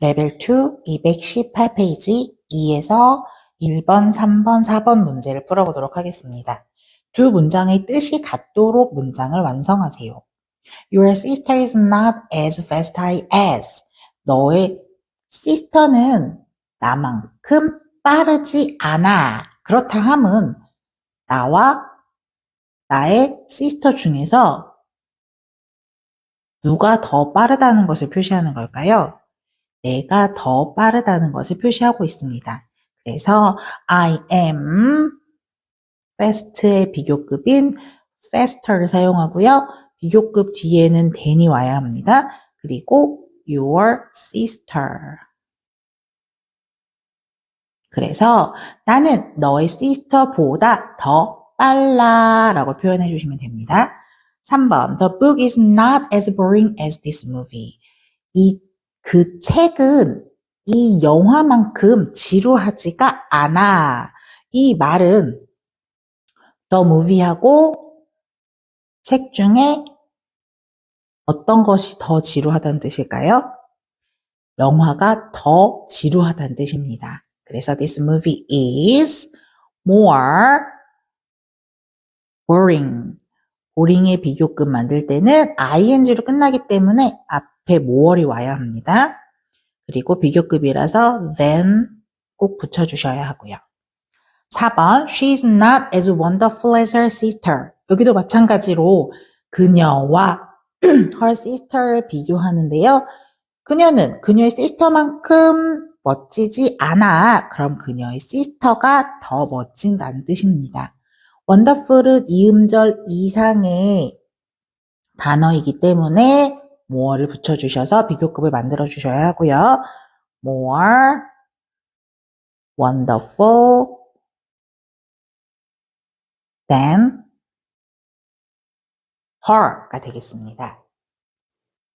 레벨 2 218페이지 2에서 1번, 3번, 4번 문제를 풀어보도록 하겠습니다. 두 문장의 뜻이 같도록 문장을 완성하세요. Your sister is not as fast as. 너의 sister는 나만큼 빠르지 않아. 그렇다 함은 나와 나의 sister 중에서 누가 더 빠르다는 것을 표시하는 걸까요? 내가 더 빠르다는 것을 표시하고 있습니다. 그래서 I am fast의 비교급인 faster를 사용하고요. 비교급 뒤에는 then이 와야 합니다. 그리고 your sister. 그래서 나는 너의 sister보다 더 빨라 라고 표현해 주시면 됩니다. 3번 The book is not as boring as this movie. 이 그 책은 이 영화만큼 지루하지가 않아. 이 말은 The movie하고 책 중에 어떤 것이 더 지루하다는 뜻일까요? 영화가 더 지루하다는 뜻입니다. 그래서 this movie is more boring. boring의 비교급 만들 때는 ing로 끝나기 때문에 앞 에 more이 와야 합니다. 그리고 비교급이라서 than 꼭 붙여주셔야 하고요. 4번 She's not as wonderful as her sister. 여기도 마찬가지로 그녀와 her sister를 비교하는데요. 그녀는 그녀의 sister만큼 멋지지 않아. 그럼 그녀의 sister가 더 멋진다는 뜻입니다. wonderful은 이음절 이상의 단어이기 때문에 more를 붙여주셔서 비교급을 만들어 주셔야 하고요. more wonderful than her가 되겠습니다.